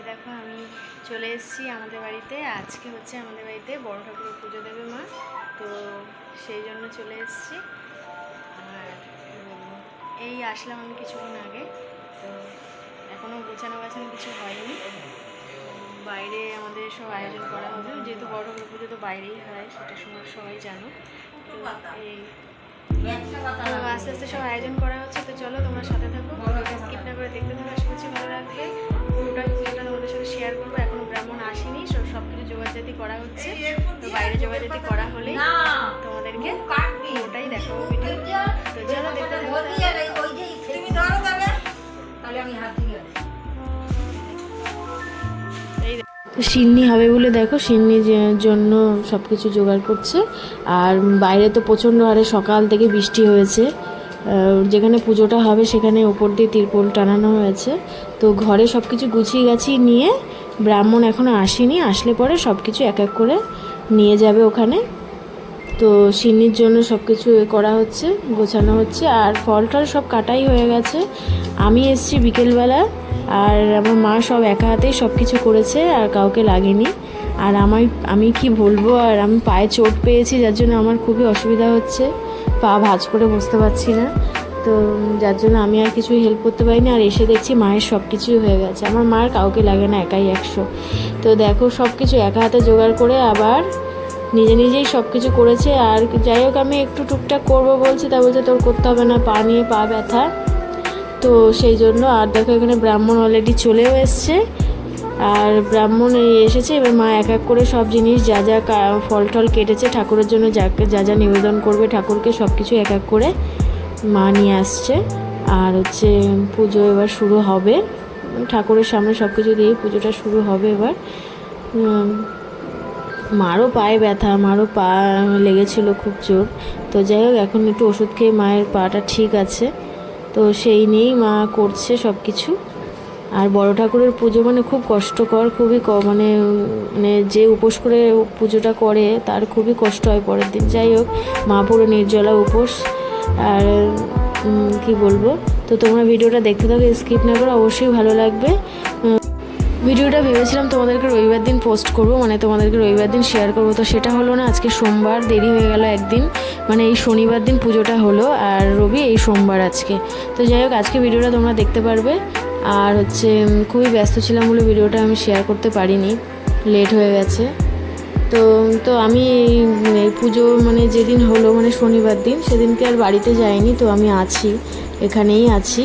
এই দেখো আমি চলে এসেছি আমাদের বাড়িতে। আজকে হচ্ছে আমাদের বাড়িতে বড় ঠাকুরের পুজো দেবে মা। তো সেই জন্য চলে এসেছি। আর এই আসলাম আমি কিছুক্ষণ আগে। তো এখনও গোছানো গাছানো কিছু হয়নি। বাইরে আমাদের সব আয়োজন করা হবে। যেহেতু বড় ঠাকুর পুজো তো বাইরেই হয় সেটা সময় সবাই জানো। তো এই আস্তে আস্তে সব আয়োজন করা হচ্ছে। তো চলো তোমরা সাথে থাকো। স্কিপ তো করা হলেই তোমাদেরকে ওটাই দেখাবো ভিডিও তো। চলো দেখতে থাকো। এই তো সিন্নি হবে বলে দেখো সিন্নির জন্য সব কিছু জোগাড় করছে। আর বাইরে তো প্রচণ্ড হারে সকাল থেকে বৃষ্টি হয়েছে। যেখানে পুজোটা হবে সেখানে ওপর দিয়ে তিরপল টানানো হয়েছে। তো ঘরে সব কিছু গুছিয়ে গাছিয়ে নিয়ে ব্রাহ্মণ এখনও আসেনি। আসলে পরে সব কিছু এক এক করে নিয়ে যাবে ওখানে। তো সিন্নির জন্য সব কিছু এ করা হচ্ছে, গোছানো হচ্ছে, আর ফল টল সব কাটাই হয়ে গেছে। আমি এসছি বিকেলবেলা, আর আমার মা সব একা হাতেই সব কিছু করেছে, আর কাউকে লাগেনি। আর আমার আমি কি বলব, আর আমি পায়ে চোট পেয়েছি, যার জন্য আমার খুবই অসুবিধা হচ্ছে। পা ভাঁজ করে বসতে পারছি না। তো যার জন্য আমি আর কিছু হেল্প করতে পারিনি। আর এসে দেখছি মায়ের সব কিছুই হয়ে গেছে। আমার মার কাউকে লাগে না, একাই একশো। তো দেখো সব কিছু একা হাতে জোগাড় করে আবার নিজে নিজেই সব কিছু করেছে। আর যাই হোক, আমি একটু টুকটাক করব বলছি। তা বলছে, তোর করতে হবে না, পা নিয়ে পা ব্যথা। তো সেই জন্য আর দেখো এখানে ব্রাহ্মণ অলরেডি চলেও এসছে। আর ব্রাহ্মণ এসেছে, এবার মা এক এক করে সব জিনিস, যা যা ফল টল কেটেছে, ঠাকুরের জন্য যাকে, যা যা নিবেদন করবে ঠাকুরকে সব কিছু এক এক করে মা নিয়ে আসছে। আর হচ্ছে পুজো এবার শুরু হবে। ঠাকুরের সামনে সব কিছু দিয়ে পুজোটা শুরু হবে এবার। মারও পায়ে ব্যথা, মারও পা লেগেছিল খুব জোর। তো যাই হোক, এখন একটু ওষুধ খেয়ে মায়ের পাটা ঠিক আছে। তো সেই নিয়েই মা করছে সব কিছু আর বড় ঠাকুরের পুজো মানে খুব কষ্টকর, খুবই ক- মানে মানে যে উপোস করে পুজোটা করে, তার খুবই কষ্ট হয় পরের দিন। যাই হোক, মা পুরো নির্জলা উপোস। আর কি বলব? তো তোমরা ভিডিওটা দেখতে থাকো স্কিপ না করে অবশ্যই ভালো লাগবে। ভিডিওটা ভেবেছিলাম তোমাদেরকে রবিবার দিন পোস্ট করব মানে তোমাদেরকে রবিবার দিন শেয়ার করব। তো সেটা হলো না, আজকে সোমবার, দেরি হয়ে গেল একদিন। মানে এই শনিবার দিন পুজোটা হলো, আর রবি এই সোমবার আজকে। তো যাই হোক, আজকে ভিডিওটা তোমরা দেখতে পারবে। আর হচ্ছে খুবই ব্যস্ত ছিলাম বলে ভিডিওটা আমি শেয়ার করতে পারিনি। লেট হয়ে গেছে। তো তো আমি এই- এই পুজো মানে যেদিন হলো মানে শনিবার দিন, সেদিনকে আর বাড়িতে যাইনি, তো আমি আছি, এখানেই আছি।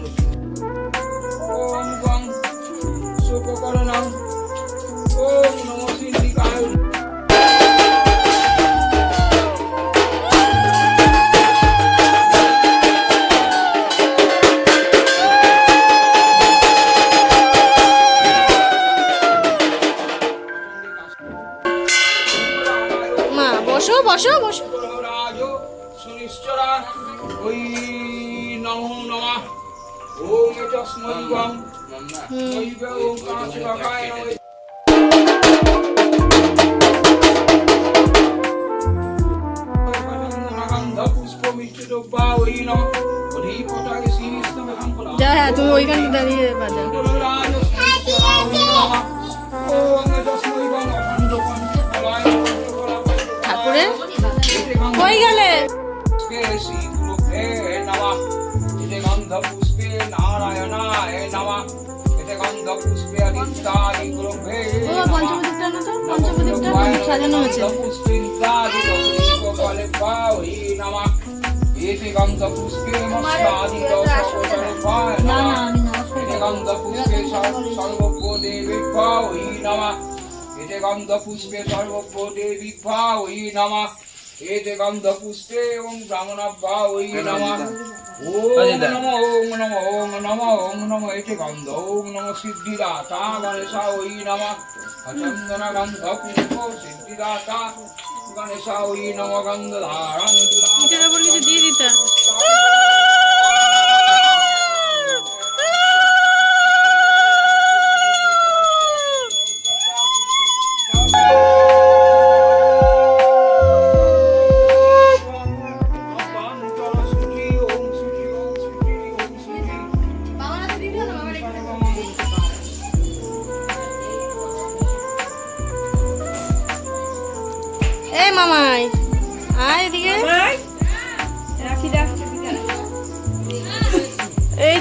বসো বসো বসো। সুনিশ্চরা ওই নমো নমঃ। ওম গং। নৈবে ওম কাশিবাকায় নমঃ। পুষ্পমিষ্ট্রবা ওই নমঃ অধিপতাকে শ্রীস্তবে সম্পদা যা হ্যাঁ তুমি ওইখানে দাঁড়িয়ে বাজাও নমঃ। এতে গন্ধ পুষ্পে আদিত্যাদি গ্রহে বাবা পঞ্চমদিকটা না তো? পঞ্চমদিকটা সাজানো হয়েছে। এতে গন্ধ পুষ্পে মস্তাদি দশোপচারোপায় না না নমঃ এতে গন্ধ পুষ্পে সর্বজ্ঞ দেবী ভাবই নমঃ। এতে গন্ধ পুষ্পে সর্বজ্ঞ দেবী ভাবই নমঃ। এতে গন্ধ পুষ্পে ওম ব্রাহ্মণ ভাবই নমঃ। ওম নমঃ ওম নমঃ ওম নমঃ ওম নমঃ এতে গন্ধ। ওম নমঃ সিদ্ধিদাতা গণেশা ওই নমঃ। চন্দন গন্ধ পুষ্প সিদ্ধিদাতা গণেশা ওই নমঃ গন্ধ ধারণ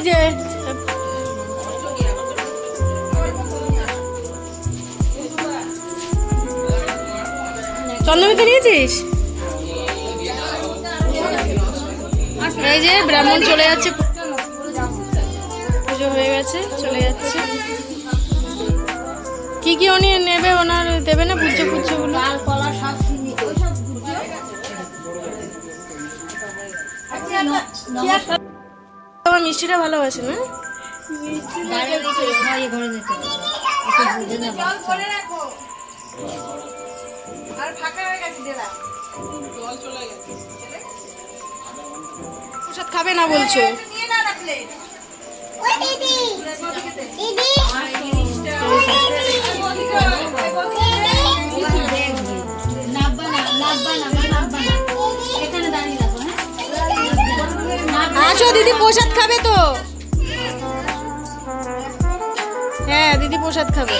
যে চন্দ্রমিতে নিয়েছিস? এই যে ব্রাহ্মণ চলে যাচ্ছে। পুজো হয়ে গেছে চলে যাচ্ছে। কি কি উনি নেবে ওনার দেবে না পুজো পুজো গুলো কলা আমার মিষ্টিটা ভালোবাসে না? প্রসাদ খাবে না বলছো? নাববা না নাববা না হ্যাঁ দিদি প্রসাদ খাবে তো? হ্যাঁ দিদি প্রসাদ খাবে।